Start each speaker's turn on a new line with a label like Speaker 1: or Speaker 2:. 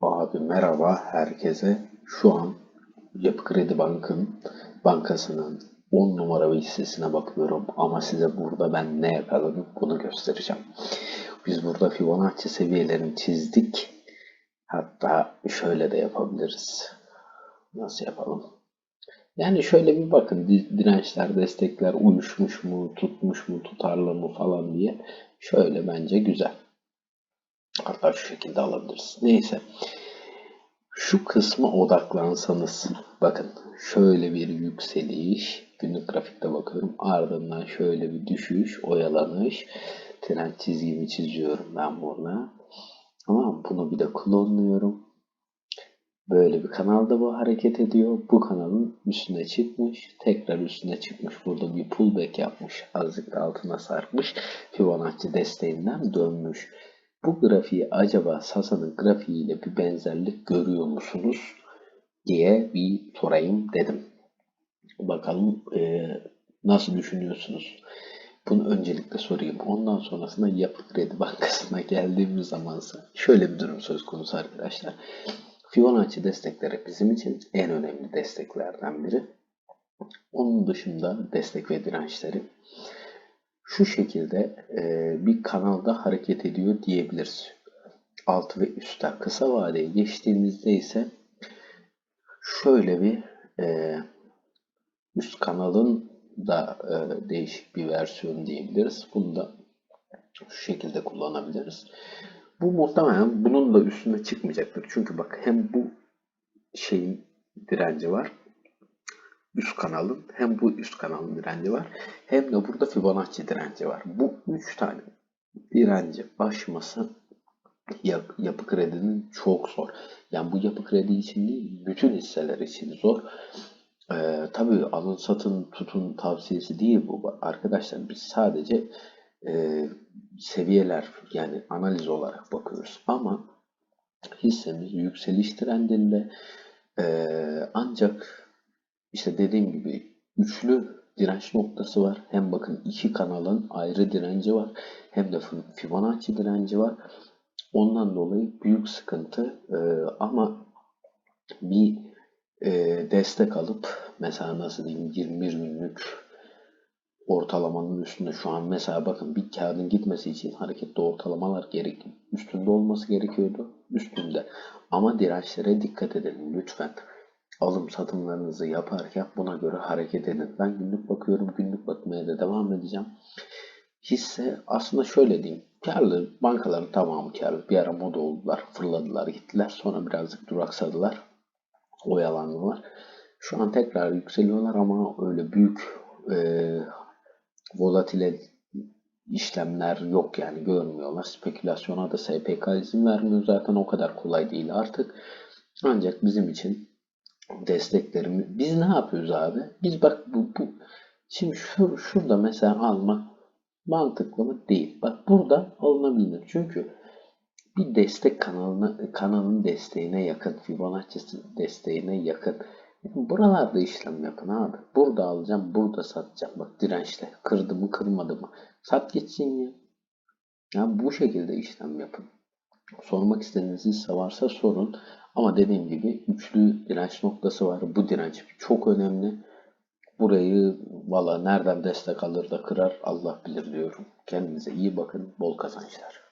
Speaker 1: Abi merhaba herkese. Şu an Yapı Kredi Bank'ın bankasının 10 numara hissesine bakıyorum ama size burada ben ne yakaladım bunu göstereceğim. Biz burada Fibonacci seviyelerini çizdik. Hatta şöyle de yapabiliriz. Nasıl yapalım? Yani şöyle bir bakın di- dirençler, destekler uyuşmuş mu, tutmuş mu, tutarlı mı falan diye. Şöyle bence güzel. Hatta şu şekilde alabiliriz. Neyse. Şu kısma odaklansanız bakın şöyle bir yükseliş günlük grafikte bakıyorum ardından şöyle bir düşüş oyalanış trend çizgimi çiziyorum ben burada. Ama bunu bir de klonluyorum. Böyle bir kanalda bu hareket ediyor. Bu kanalın üstüne çıkmış tekrar üstüne çıkmış. Burada bir pullback yapmış azıcık altına sarkmış. Fibonacci desteğinden dönmüş bu grafiği acaba Sasa'nın grafiğiyle bir benzerlik görüyor musunuz diye bir sorayım dedim. Bakalım e, nasıl düşünüyorsunuz? Bunu öncelikle sorayım. Ondan sonrasında Yapı Kredi Bankası'na geldiğimiz zamansa şöyle bir durum söz konusu arkadaşlar. Fibonacci destekleri bizim için en önemli desteklerden biri. Onun dışında destek ve dirençleri şu şekilde e, bir kanalda hareket ediyor diyebiliriz. Alt ve üstte kısa vadeye geçtiğimizde ise şöyle bir e, üst kanalın da e, değişik bir versiyon diyebiliriz. Bunu da şu şekilde kullanabiliriz. Bu muhtemelen bunun da üstüne çıkmayacaktır. Çünkü bak hem bu şeyin direnci var üst kanalın hem bu üst kanalın direnci var hem de burada Fibonacci direnci var. Bu üç tane direnci aşması yap, yapı kredinin çok zor. Yani bu yapı kredi için değil, bütün hisseler için zor. Ee, tabii alın satın tutun tavsiyesi değil bu. Arkadaşlar biz sadece e, seviyeler yani analiz olarak bakıyoruz. Ama hissemiz yükseliş trendinde e, ancak işte dediğim gibi üçlü direnç noktası var. Hem bakın iki kanalın ayrı direnci var. Hem de Fibonacci direnci var. Ondan dolayı büyük sıkıntı ee, ama bir e, destek alıp mesela nasıl diyeyim 21 günlük ortalamanın üstünde şu an mesela bakın bir kağıdın gitmesi için hareketli ortalamalar gerek üstünde olması gerekiyordu üstünde ama dirençlere dikkat edin lütfen alım satımlarınızı yaparken buna göre hareket edin. Ben günlük bakıyorum, günlük bakmaya da devam edeceğim. Hisse aslında şöyle diyeyim. Karlı, bankaların tamamı karlı. Bir ara moda oldular, fırladılar, gittiler. Sonra birazcık duraksadılar, oyalandılar. Şu an tekrar yükseliyorlar ama öyle büyük e, volatile işlemler yok yani görmüyorlar. Spekülasyona da SPK izin vermiyor zaten o kadar kolay değil artık. Ancak bizim için desteklerimi. Biz ne yapıyoruz abi? Biz bak bu, bu şimdi şu, şurada mesela almak mantıklı mı? Değil. Bak burada alınabilir. Çünkü bir destek kanalına kanalın desteğine yakın, Fibonacci desteğine yakın. Buralarda işlem yapın abi. Burada alacağım, burada satacağım. Bak dirençle. Kırdı mı, kırmadı mı? Sat gitsin ya. Ya bu şekilde işlem yapın. Sormak istediğiniz varsa sorun. Ama dediğim gibi üçlü direnç noktası var. Bu direnç çok önemli. Burayı valla nereden destek alır da kırar Allah bilir diyorum. Kendinize iyi bakın. Bol kazançlar.